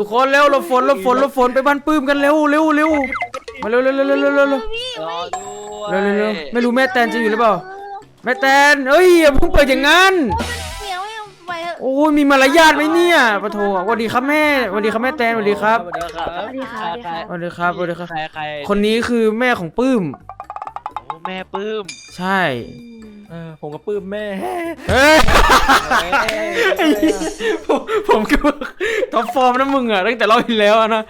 ทุกคนเร็วหลบฝนหลบฝนหลบฝนไปบ้านปื้มกันเร็วเร็วเร็วมาเร็วเร็วเร็วเร็วเร็วเร็วเร็วรอด้วยเร็วเร็วเร็วไม่รู้แม่แตนจะอยู่หรือเปล่าแม่แตนเอ้ยอย่าเพิ่งเปิดอย่างนั้นเหนียวไม่ไปเถอะโอ้ยมีมารยาทไหมเนี่ยปะโถสวัสดีครับแม่สวัสดีครับแม่แตนสวัสดีครับสวัสดีครับสวัสดีค่ะสวัสดีค่ะสวัสดีครับสวัสดีครับ ใครใครคนนี้คือแม่ของปื้มโอ้แม่ปื้ม ใช่ เออผมก็ปลื้มแม่ เฮ้ยเอ้ยไอ้เหี้ยผมผมก็ท็อปฟอร์มนะมึงอะตั้งแต่รอบที่แล้วอะนะ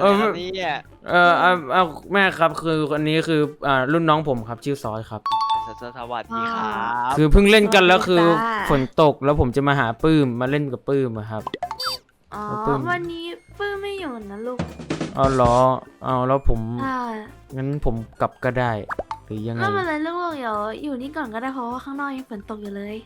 เอออันนี้เนี่ยเออเอาเอาแม่ครับคืออันนี้คืออ่ารุ่นน้องผมครับชื่อซอยครับ สสวัสดีครับคือเพิ่งเล่นกันแล้วคือจ้าฝนตกแล้วผมจะมาหาปื้มมาเล่นกับปื้มอะครับ อ๋อปื้ม วันนี้ปื้มไม่อยู่นะลูกเอาเหรอเอาแล้วผมอ่างั้นผมกลับก็ได้ หรือยังไง ไม่เป็นไรลูกเดี๋ยวอยู่นี่ก่อนก็ได้เพราะว่าข้างนอกยังฝนตกอยู่เลย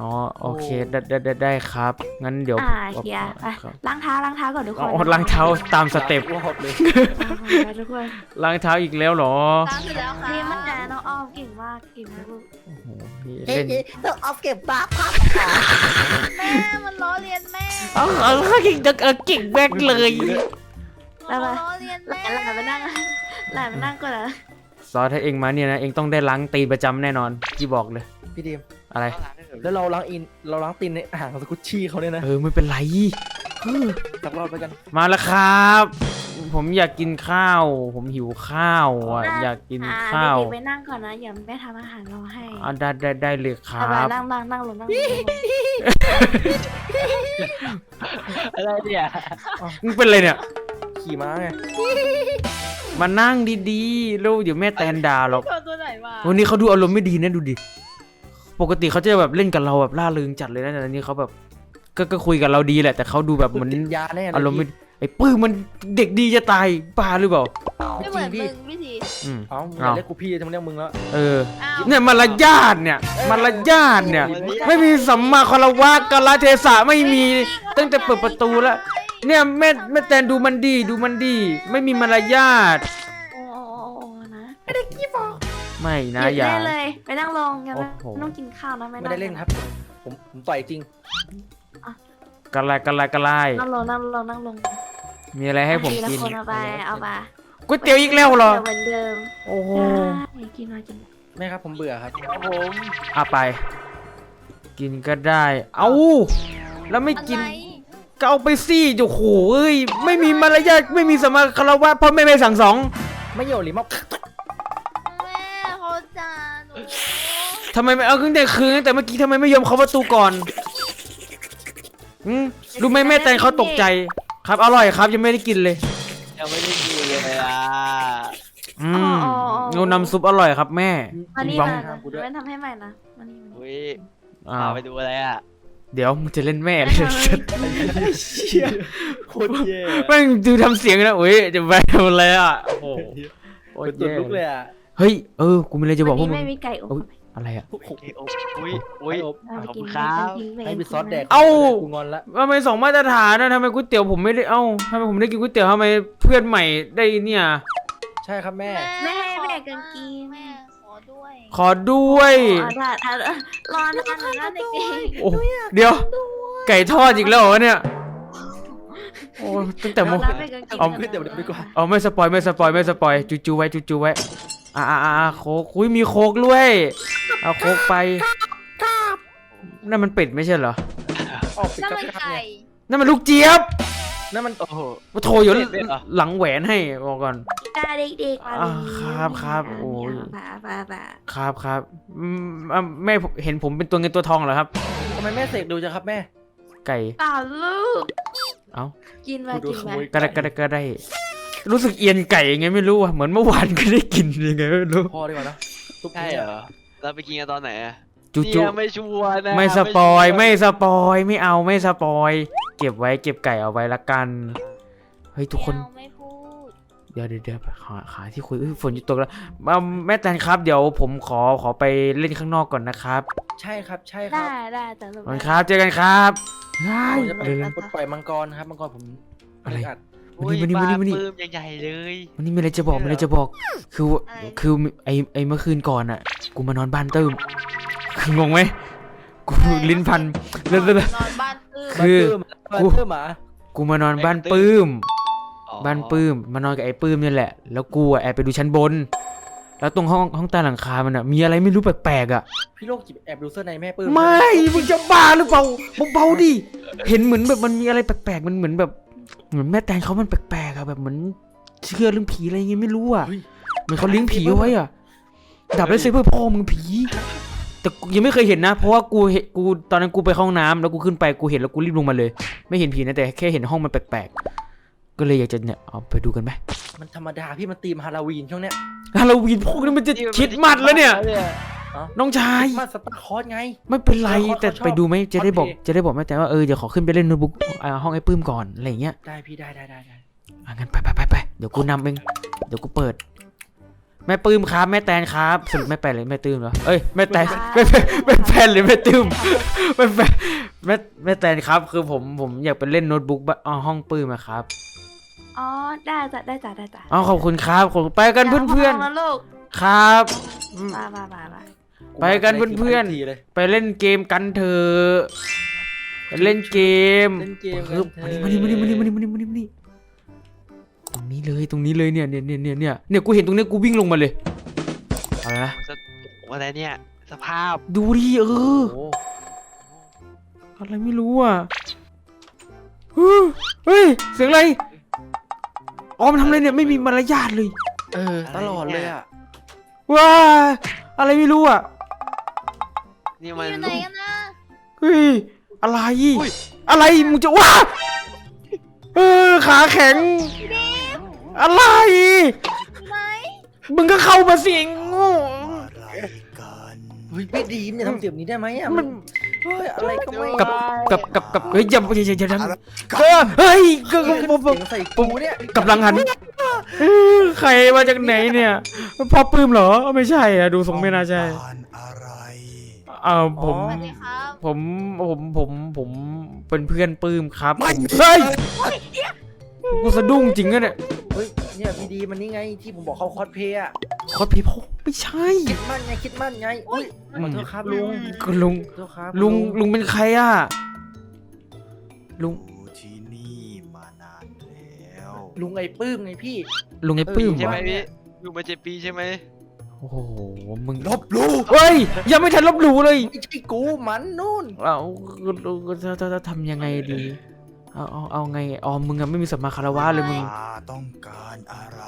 อ๋อโอเคได้ได้ได้ได้ครับ งั้นเดี๋ยวอ่าเฮียไปครับล้างเท้าล้างเท้าก่อนทุกคอ๋อนล้างเท้าตามสเต็ปรอบเลยอ่าไปทุกคนล้างเท้าอีกแล้วเหรอล้างเสร็จแล้วค่ะนี่มันแต่น้องอ้อมเก่งมากเก่งมากลูกโอ้โหนี่เอ๊ะเล่นต้องเอาเก็บปั๊บปั๊บแม่มันล้อเลียนแม่เอาเอาเก่งจังเออเก่งแบกเลยแล้วล้อเลียนแม่หลานไปนั่งหลานไปนั่งก่อนนะ ซอสถ้าเองมาเนี่ยนะเองต้องได้ล้างตีนประจำแน่นอนพี่บอกเลยพี่ดีมอะไร แล้วเราล้างอินเราล้างตีนในอ่างสกุชชี่เขาเนี่ยนะเออไม่เป็นไร สักรอบไปกันมาแล้วครับ ผมอยากกินข้าว ผมหิวข้าวอะอยากกินอ่ข้าวเด็กๆไปนั่งก่อนนะ อย่าแม่ทำอาหารรอให้อะได้ได้ได้เลยคเอารัไปบนั่งนั่งนั่งลงนั่งลงอะไรเนี่ยมึงเป็นอะไรเนี่ยขี่ม้าไง มานั่งดีๆแล้วเดี๋ยวแม่แตนด่าหรอกตัวไหนมาวันนี้เขาดูอารมณ์ไม่ดีนะดูดิ ปกติเขาจะแบบเล่นกับเราแบบล่าเริงจัดเลยนะแต่อันนี้เขาแบบก็ก็คุยกับเราดีแหละ แต่เขาดูแบบเหมือนติดยาแน่เลยอารมณ์ไม่ไอ้ปื้มมันเด็กดีจะตายบ้าหรือเปล่า ไม่เหมือนมึงพี่ทีอืม เอ้ามึงอย่าเรียกกูพี่จะมาเรียกมึงแล้ว เออ อ้าวเนี่ยมารยาทเนี่ยมารยาทเนี่ย ไม่มีสัมมาคารวะกาลเทศะไม่มี ตั้งแต่เปิดประตูแล้ว เนี่ยแม่แม่แตนดูมันดีดูมันดี ไม่มีมารยาทโอ้โอ้โอ้โอ้นะไม่หนะยุดอย่าเล่นเลย ไปนั่งลงกันนะโอ้โห ต้องกินข้าวนะไม่ไม่ได้เล่นครับ ผมผมต่อยจริงกะไรกะไรกะไรนั่งลงนั่งลงนั่งลงมีอะไรให้ผมทีละกินคนเอาไปเอาไปก๋วยเตี๋ยวอีกแล้วเหรอเหมือนเดิมโอ้โหได้กินมากินแม่ครับผมเบื่อครับครับผมเอาไป กินก็ได้ เอาแล้วไม่กิน ก็เอาไปสิโอ้โหเอ้ยไม่มีมารยาทไม่มีสมมาคารวะพ่อแม่ไม่สั่งสองไม่โยนหรือมาแม่เขาจาหนูทำไมไม่เอาตั้งแต่คืนตั้งแต่เมื่อกี้ทำไมไม่ยอมเคาะประตูก่อนอืมรู้ไหมแม่แตนเขาตกใจ ครับอร่อยครับยังไม่ได้กินเลยยังไม่ได้กินเลยอะอืมนูน้ำซุปอร่อยครับแม่มานี่บัมางเว้นทำให้ใหม่นะมานี่มานี่อุ้ยอ้าพาวไปดูอะไรอะ เดี๋ยวมึงจะเล่นแม่เลยเชี่ยโคตรแย่แม่งดูทำเสียงนะอุ้ยจะไปทำอะไรอะโอ้โหโอ้ยเป็นตุดลุกเลยอะเฮ้ยเออกูมีอะไรจะบอกพววักนมึนี้งไม่มีไก่อบโอ้ยอะไรอะอุ้ยอุ้ยอุ้ยเอาไปขอบกิคุนณครับทิ้งไปให้ไปซอสแดกเอ้ากูงอนละทำไมสองมาตรฐานนะทำไมก๋วยเตี๋ยวผมไม่ได้เอ้าทำไมผมได้กินก๋วยเตี๋ยวทำไมเพื่อนใหม่ได้เนี่ย ใช่ครับแม่ไม่ให้แม่กันกินแม่ ขอด้วยขอด้วยอ๋อถ้าถ้ารอนานๆนะเด็กโอ้เดี๋ยว ไก่ทอดอีกแล้วเหรอเนี่ย โอ้ตั้งแต่ๆโมรับไปกันกินเอาก๋วยเตี๋ยวดีกว่าเอาไม่สปอยไม่สปอยไม่สปอยจูจูไว้จูจูไว้ อ่าอ่าอ่าโคกอุ้ยมีโคกด้วย เอาโคกไปนั่นมันเป็ดไม่ใช่เหรอ ออกปิดนั่นกับมันกับไก่เนี่ยนั่นมันลูกเจี๊ยบ นั่นมันโอ้โหมาโทรอยู่เป็ดเป็ดเหรอหลังแหวนให้บอกก่อนตาเด็กๆมาอ่าครับครับโอ้ยป่าป่าป่าครับครับอืมอะแม่เห็นผมเป็นตัวเงินตัวทองเหรอครับทำไมแม่เสกดูจังครับแม่ ไก่เปล่าลูก เอ้ากินมากูดูกินขมาโมยก็ได้ก็ได้ก็ได้ รู้สึกเอียนไก่ยังไงไม่รู้อะเหมือนเมื่อวานก็ได้กินยังไงไม่รู้พอดีกว่านะทุบใช่เหรอเราไปกินกันตอนไหนอะจุจุเนี่ยไม่ชัวร์นะไม่สปอยชัวร์ไม่สปอยไม่เอาไม่สปอย เก็บไว้เก็บไก่เอาไว้ละกัน เฮ้ยทุกคนไม่เอาไม่พูดเดี๋ยวเดี๋ยวเดี๋ยวหาหาที่คุยเอ้ยฝนหยุดตกแล้วอ่าแม่แตนครับเดี๋ยวผมขอขอไปเล่นข้างนอกก่อนนะครับใช่ครับใช่ครัได้บได้แต่ลูกขอบคุณครับเจอกันครับได้ผมจะไปเร็ว ปลดปล่อยมังกรครับมังกรผมอะไรอัดมานี่มานี่มานี่มานี่ปลปื้มใหญ่ๆเลย วันนี้มีอะไรจะบอกมีอะไรจะบอก คือคือไอไอเมื่อคืนก่อนอะ กูมานอนบ้านเติมคืองงไหมกูลิ้นพันเรื่อยนอนบ้านตื้อ คือบ้านกูเพิ่มหมาๆกูมานอนบ้านปื้มอ๋อบ้านปื้มมานอนกับไอ้ปื้มนี่แหละ แล้วกูอะแอบไปดูชั้นบน แล้วตรงห้องห้องใต้หลังคา มันอะมีอะไรไม่รู้แปลกๆอะพี่โรคจิตแอบดูเสื้อในแม่ปื้มไม่มึงจะบ้าหรือเปล่าเบาๆดิเห็นเหมือนแบบมันมีอะไรแปลกๆมันเหมือนแบบ เหมือนแม่แตงเขามันแปลกๆอะแบบเหมือนเชื่อเรื่องผีอะไรเงี้ยไม่รู้อะเฮ้ยเหมือนเขาเลี้ยงผีเอาไว้อะดับได้เซเบอร์พ่อมึงผี แต่กูยังไม่เคยเห็นนะ เพราะว่ากูเห็นกูตอนนั้นกูไปเข้าห้องน้ำแล้วกูขึ้นไปกูเห็นแล้วกูรีบลงมาเลย ไม่เห็นผีนะแต่แค่เห็นห้องมันแปลกๆ ก็เลยอยากจะเนี่ยเอาไปดูกันไหมมันธรรมดาพี่มันตีมฮาโลวีนช่วงเนี้ยฮาโลวีนพวกนี้มันจะคิดมัดแล้วเนี่ย น้องชาย มาสตาร์คอร์สไง ไม่เป็นไรเขาแต่เขาชอบไปดูไหมจะได้บอกคอสเพลย์จะได้บอกแม่แต่ว่าเออเดี๋ยวขอขึ้นไปเล่นโน้ตบุ๊กอ่าห้องไอ้ปื้มก่อนอะไรอย่างเงี้ยได้พี่ได้ได้ได้ได้อะงั้นไปไปไปไปเดี๋ยวกูนำเองเดี๋ยวกูเปิด แม่ปื้มครับ แม่แตนครับสรุปแม่แปนหรือแม่ตื้มเหรอเอ้ยแม่แตนแม่แปนแม่แปนหรือแม่ตื้มแม่แปนแม่แม่แตนครับ คือผมผมอยากไปเล่นโน้ตบุ๊กบ้านอ๋อห้องปื้มอะครับอ๋อได้จ้ะได้จ้ะได้จ้ะอ๋อขอบคุณครับขอบคุณไปกันเพื่อนย่ามาลูกๆครับอืมมามามามาไปกันเพื่อนๆทีเลย ไปเล่นเกมกันเถอะไปเล่นเกมเล่นเกมคือกัมานเถนี่อะ มานี่มานี่มานี่มานี่มานี่มานี่ ตรงนี้เลยตรงนี้เลยเนี่ยเนี่ยเนี่ยเนี่ยเนี่ยเนี่ยกูเห็นตรงเนี้ยกูวิ่งลงมาเลยเอาละนะสอะไรเนี่ยสภาพดูดิเออ โอ้อะไรไม่รู้อะเฮ้ยเฮ้ยเสียงอะไรอ๋อมันทำอะไรเนี่ยไม่มีมารยาทเลย เออ ตลอดเลยอะ ว้าอะไรไม่รู้อะนี่มัมันนอยู่ไหนกันนะเฮ้ยอะไรอุ้ยอะไรมึงจะว้าเออขาแข็ง อะไรอยู่ไหนมึงก็เข้ามาสิไอ้โง่เฮ้ยพี่ดีมอย่าทำเสียงนี้ได้ไหมอะมันเฮ้ยอะไรก็ไม่กับกับกับกับเฮ้ยอย่าอย่าอย่าอย่าทำเออเฮ้ยก็เฮ้ก็ยก็เสียงใส่กูเนี่ยกำลังหันเอ้ยใครมาจากไหนเนี่ยพ่อปื้มเหรอไม่ใช่อะดูทรงไม่น่าใช่อะไร เออผม สวัสดีครับผมผมผมผมเป็นเพื่อนปื้มครับผมเฮ้ย กูสะดุ้งจริงอะเนี่ยเฮ้ยเนี่ยพี่ดีมันนี่ไงที่ผมบอกเขาคอสเพลย์อะคอสพีพ่อไม่ใช่ คิดมั่นไงคิดมั่นไงอุ้ยขอโทษครับลุงก็ลุง ขอโทษครับลุงลุงเป็นใครอะลุงอยู่ที่นี่มานานแล้วลุงไอ้ปื้มไงพี่ ลุงไอ้ปื้มเหรใช่อไหมพี่อยู่มาเจ็ดปีใช่ไหมโอ้โหมึงลบลู่เฮ้ยยังไม่ทันลบหลู่เลยไม่ใช่กูมันนู่นเราจะจะจะทำยังไงดี เอาเอาเอาไงอ๋อมึงอะไม่มีสัมมาคารวะเลยมึงมาต้องการอะไร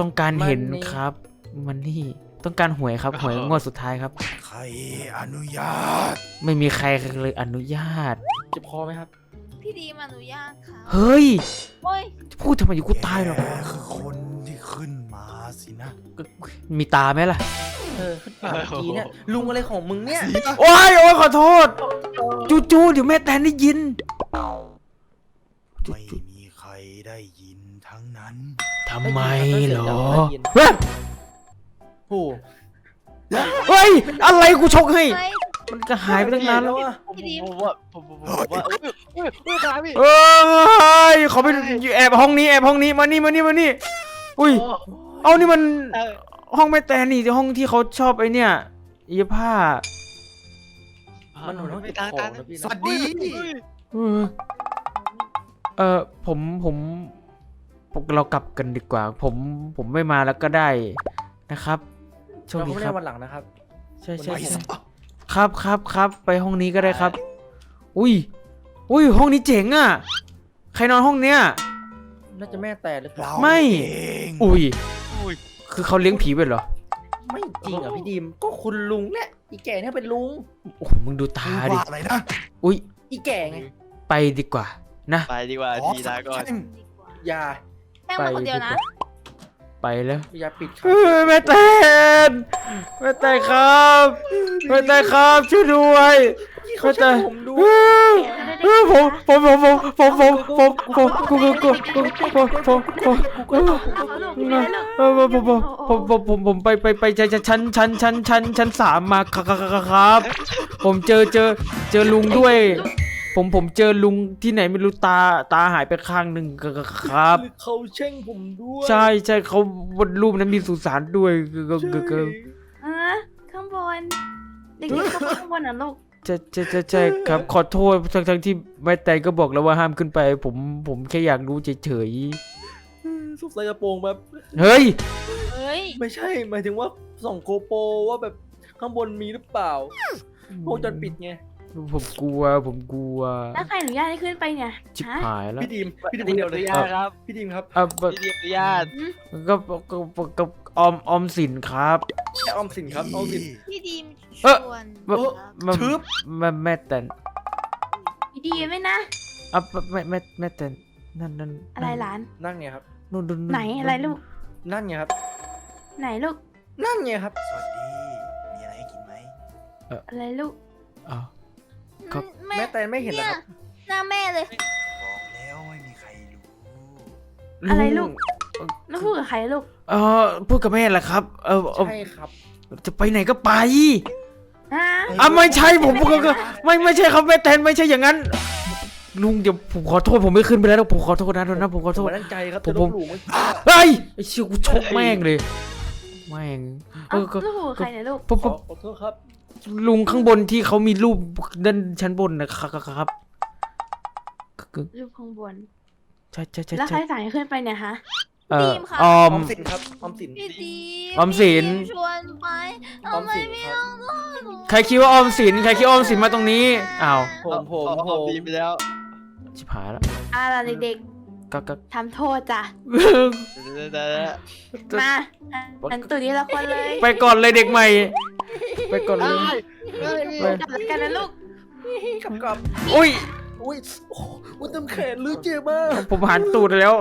ต้องการเห็นครับ มันนี่ต้องการหวยครับหวยงวดสุดท้ายครับ ใครอนุญาต ไม่มีใครเลยอนุญาต เจ็บคอไหมครับ พี่ดีมาอนุญาตค่ะเฮ้ย โอ้ยพูดทำไมอยู่กูตายหรอกแกคือคนที่ขึ้นมาสินะ มีตาไหมล่ะ เออขึ้นปากเมื่อกี้เนี่ยลุงอะไรของมึงเนี่ย โอ้ยโอ้ยขอโทษ จูจูเดี๋ยวแม่แตนได้ยินจู ไม่จูมีใครได้ยินทั้งนั้น ทำไมเหรอได้ยินเฮ้ยโอ้โหเฮ้ย อะไรกูชกให้เฮ้ยมันจะหายไปตั้งนานแล้วอะผมผมว่าผมผมผมว่าเอ้ยเอ้ยเอ้ยขาพี่เอ้ยเขาไปแอบห้องนี้แอบห้องนี้มานี่มานี่มานี่ อุ้ยโเอานี่มันเออห้องแม่แตนนี่ห้องที่เขาชอบไอเนี่ยเย็บผ้ามันหนุนต้องไม่เจ็บตาคอตานะพี่สวัสดี เออเออผมผมผมเรากลับกันดีกว่า ผมผมไม่มาแล้วก็ได้นะครับโชคเราดีก็ไม่ครัได้บ วันหลังนะครับ ใช่ใช่ไปใช่ซะครับครับครับไปห้องนี้ก็ได้ครับ อุ้ยอุ้ยห้องนี้เจ๋งอะ ใครนอนห้องเนี้ย น่าจะแม่แต่หรือเปล่าเราไม่ เองอุ้ย อุ้ยคือเขาเลี้ยงผีไปเหรอไม่จริงอะพี่ดีมก็คุณลุงเนี่ยอีแก่เนี่ยเป็นลุง โอ้โหมึงดูตามึงดิว่าอะไรนะอุ้ยอีแก่ไงไปดีกว่า นะไปดีกว่าขอทีลาก่อนแช่งดีกว่าอย่าแป้งมาคนเดียวนะ ไปแล้วอย่าปิดครับเฮ้ยแม่แตนแม่แตนครับแม่แตนครับช่วยด้วยที่เขาใช้ผมดูเฮ้ยเฮ้ยผมผมผมผมผมผมผมผมกูกูกูกูผมผมผมเออเออผมผมผมผมผมผมไปไปไปชั้นชั้นชั้นชั้นชั้นสามมาครับครับผมเจอเจอเจอลุงด้วย ผมผมเจอลุงที่ไหนไม่รู้ตาตาหายไปข้างหนึ่งครับ เขาเช่งผมด้วยใช่ใช่เขาบนรูปนั้นมีสุสานด้วยก็ก็ก็ก็ฮะข้างบนเด็กๆเข้าไปข้างบนอะลูกจะจะจะใช่ครับ ขอโทษทั้งทั้งที่แม่แต่ก็บอกแล้วว่าห้ามขึ้นไป ผมผมแค่อยากรู้เฉยสุกใส่กระโปรงแบบๆเฮ้ยเฮ้ยไม่ใช่หมายถึงว่าส่องโกโปรว่าแบบข้างบนมีหรือเปล่าโอ้จนปิดไง ผมกลัว ผมกลัว แล้วใครอนุญาตให้ขึ้นไปเนี่ยชิบฮะหายแล้ว พี่ดีมพี่ดีมพี่คนดีเดียวอเลยนุญาตครับ พี่ดีมครับอะพี่ดีอนุญาตก็ก็ก็ก็ออมออมสินครับ แค่ออมสินครับออมสิน พี่ดีมเอ๊ะชวนเอ๊ะครับแม่ชึบแม่แม่แต่นดีไหมนะ อะแม่แม่แม่แต่นนั่นนั่นอะไรหลาน นั่นไงครับนู่นนู่นไหนอะไรลูก นั่นไงครับ ไหนลูก นั่นไงครับ สวัสดี มีอะไรให้กินไหมอะไรลูก อ้าวครับ แม่ แม่แต่ไม่เห็นเหรอครับหน้าแม่เลย บอกแล้วไม่มีใครรู้อะไรลูกแล้วพูดกับใครลูกเออพูดกับแม่แหละครับเออเออใช่ครับ จะไปไหนก็ไปฮะอะไม่ใช่ผมก็ก็ไม่ไม่ใช่ครับแม่แตนไม่ใช่อย่างนั้น ลุงเดี๋ยวผมขอโทษผมไม่ขึ้นไปแล้วผมขอโทษนะนะผมขอผโทมษมาตั้งใจครับผมจะลผม บหลู่เมื่อกี้เฮ้ยไอ้เชี่ยกูชกแม่งเลยแม่งเอเอ้าอก็แล้วพูดกับใครเนี่ยลูกปุ๊บขอปุ๊บขอโทษครับ ลุงข้างบนที่เขามีรูปด้านชั้นบนนะครับครับก็ลูกข้างบนใช่ใช่ใช่แล้วใครใช่สั่งให้ขึ้นไปเนี่ยฮะเอ่อทีมค่ะอออมอมสินครับออมสินพี่ดีออมสินพี่ดีชวนไปออทำมไมสินไม่ครับเอาหนูใครคิดว่าออมสินใครคิดว่าออมสินมาตรงนี้อ้าวผมผมเอาผเอามดีไปแล้วชิบหายแล้วอ่าล่ะเด็กก็ก็ๆทำโทษจ้ะเดี๋ยวๆมาอันตัวนี้ละคนเลย ไปก่อนเลยเด็กใหม่ ไปก่อนเลยๆเฮ้ยพี่ไปกลับกันนะลูกกับกับอุ้ย อุ้ยโอ้โหอุ้ยเต็มแขนเลยเจ็บมากผมหันตูดแล้ว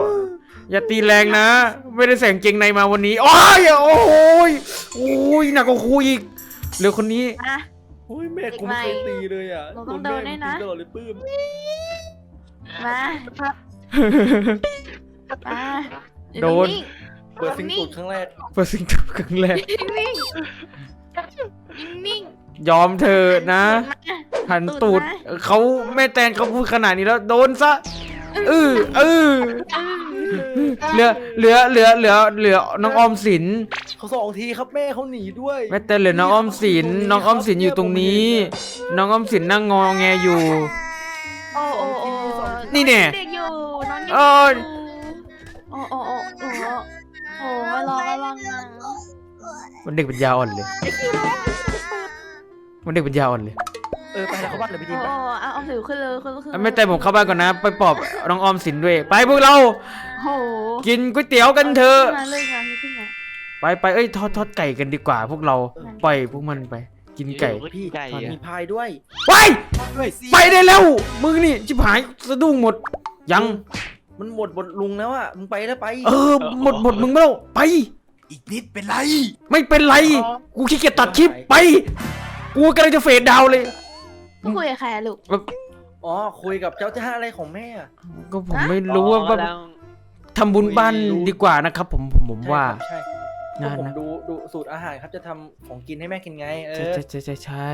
อย่าตีแรงนะ ไม่ได้ใส่กางเกงในมาวันนี้ โอ้ยโอ้โหยโอ้ยหนักกว่าครูอีกเหลือคนนี้ มาโอ้ยแม่กูไม่เคยตีเลยอะเราต้องโดนด้วยนะ โดนเลยปื้มมามาโดน เปิดซิงตูดครั้งแรกเปิดสิ่งทุกครั้งแรก นิ่งๆ นิ่งยอมเธอะนะๆหันตูดเขาแม่แตงเขาพูดขนาดนี้แล้วโดนซะเออเออเหลือเหลือเหลือเหลือเหลือน้องออมสินเขาสองทีครับแม่เขาหนีด้วยแม่แต่เหลือน้องออมสินน้องออมสินอยู่ตรงนี้ น้องออมสินนั่งงอแงอยู่ โอ้โอ้โอ้นี่แน่เด็กอยู่น้องยังโอ้ยอยู่โอ้โอ้โอ้โอ้โอ้ยรอระวังนะ มันเด็กปัญญาอ่อนเลย มันเด็กปัญญาอ่อนเลยเออไปแล้วเขาบ้านเลยพี่โอ้ดีมโอ้เอาเอาถือขึ้นเลยขึ้นเลยขึ้นเลยแม่แต่ผมเข้าบ้านก่อนนะ ไปปลอบน้องออมสินด้วย ไปพวกเรา โอ้โหกินก๋วยเตี๋ยวกันเถอะขึ้นมาเลยค่ะขึ้นมาไปไปเอ้ยทอดทอดไก่กันดีกว่า พวกเราปล่อยพวกมันไป กินไก่พี่ไก่มีอะพายด้วยไปด้วยสิไปได้แล้วมึงนี่ชิบหายสะดุ้งหมด ยัง มันหมดบทลุงแล้วอะมึงไปแล้วไปเออหมดหมดมึงไม่แล้วไป อีกนิดเป็นไร ไม่เป็นไร กูขี้เกียจตัดคลิปไป กูกำลังจะเฟดดาวน์เลย ต้องคุยกับใครอะลูก อ๋อ คุยกับเจ้าท่าอะไรของแม่อะก็ผมไม่รู้ว่าว่าอ๋อแล้วทำบุญบ้านดีกว่านะครับ ผมผมผมว่า ใช่ครับใช่งานผมนะ ดูดูสูตรอาหารครับจะทำของกินให้แม่กินไง เอใช่อใช่ใช่ใช่ใช่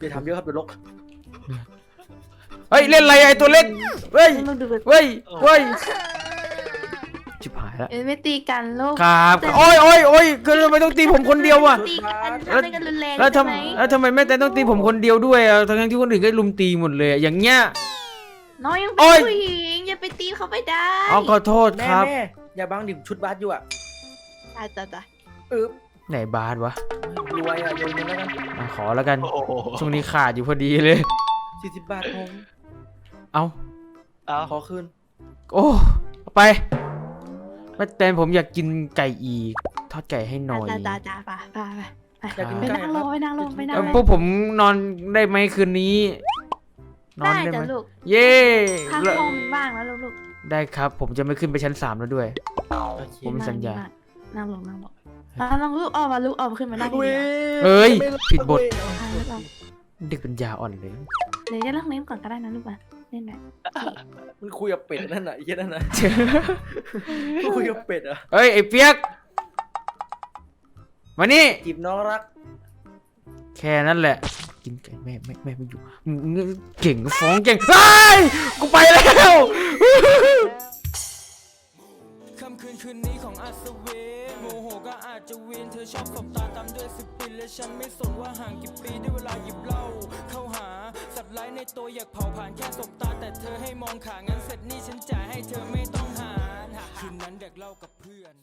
อย่าทำเยอะครับเดี๋ยวลกเฮ้ยเล่นอะไรไอ้ตัวเล็กเฮ้ย ต้องดูเฮ้ยเฮ้ยชิบหาย แล้ว เอ้ยไม่ตีกันลูกครับโอ้ยโอ้ยโอ้ยคือทำไมต้องตีผมคนเดียววะตีกันทำอะไรกันรุนแรงแล้วใช่ไหมทำแล้วทำไมแม่แต่ต้องตีผมคนเดียวด้วยอะทั้งๆที่คนอื่นก็ลุมตีหมดเลยอะอย่างเงี้ย น้องยังโอ๊เป็นย ผู้หญิงอย่าไปตีเขาไปได้อ๋อขอโทษแม่ครับแม่อย่าบังดิชุดบาสอยู่อะจ้าจ้าจ้าเออไหนบาสวะรวยอะโยนเงินแล้วกันอะขอแล้วกันโอ้โหช่วงนี้ขาดอยู่พอดีเลย สี่สิบบาทผมเอาเอาขอคืนโอ้เอาไป แม่แต่ผมอยากกินไก่อีกทอดไก่ให้หน่อยจ้าจ้าจ้าไปไปไปอยากกินไปไก่นั่งลงไปนั่งลงไปนั่งเอ้าลงพวกผมนอนได้ไหมคืนนี้ นอนได้ได้ไหจ้ะมลูกเย้ข้างแล้วห้องว่างแล้วลูกได้ครับ ผมจะไม่ขึ้นไปชั้นสามแล้วด้วยโอเคผมสัญญา นั่งลงนั่งลงนั่งลงลูกออกมาลูกออกมาขึ้นมานั่งเว้ยเอ้ยไม่ผิดบทอ่าลูกเอาเด็กปัญญาอ่อนเลยเดี๋ยวจะเล่นเล่นก่อนก็ได้นะลูกอะ เล่นหน่อยมันคุยกับเป็ดนั่นน่ะไอ้เหี้ยนั่นน่ะมันคุยกับเป็ดอะเอ้ยไอ้เปียก มานี่ จีบน้องรัก แค่นั้นแหละ กินไก่แม่แม่แม่ไม่อยู่มึงเก่งฟ้องเก่งไอ้ยกูไปแล้ว ค่ำคืนคืนนี้ของอัศวินโมโหก็อาจจะวินเธอชอบสบตาตามด้วยสปิริตและฉันไม่สนว่าห่างกี่ปีได้เวลาหยิบเหล้าเข้าหาสัตว์ ร้ายในตัวอยากเผาผ่านแค่สบตา แต่เธอให้มองขางั้นเสร็จนี่ฉันจ่ายให้เธอไม่ต้องหารคืนนั้นเด็กเล่ากับเพื่อน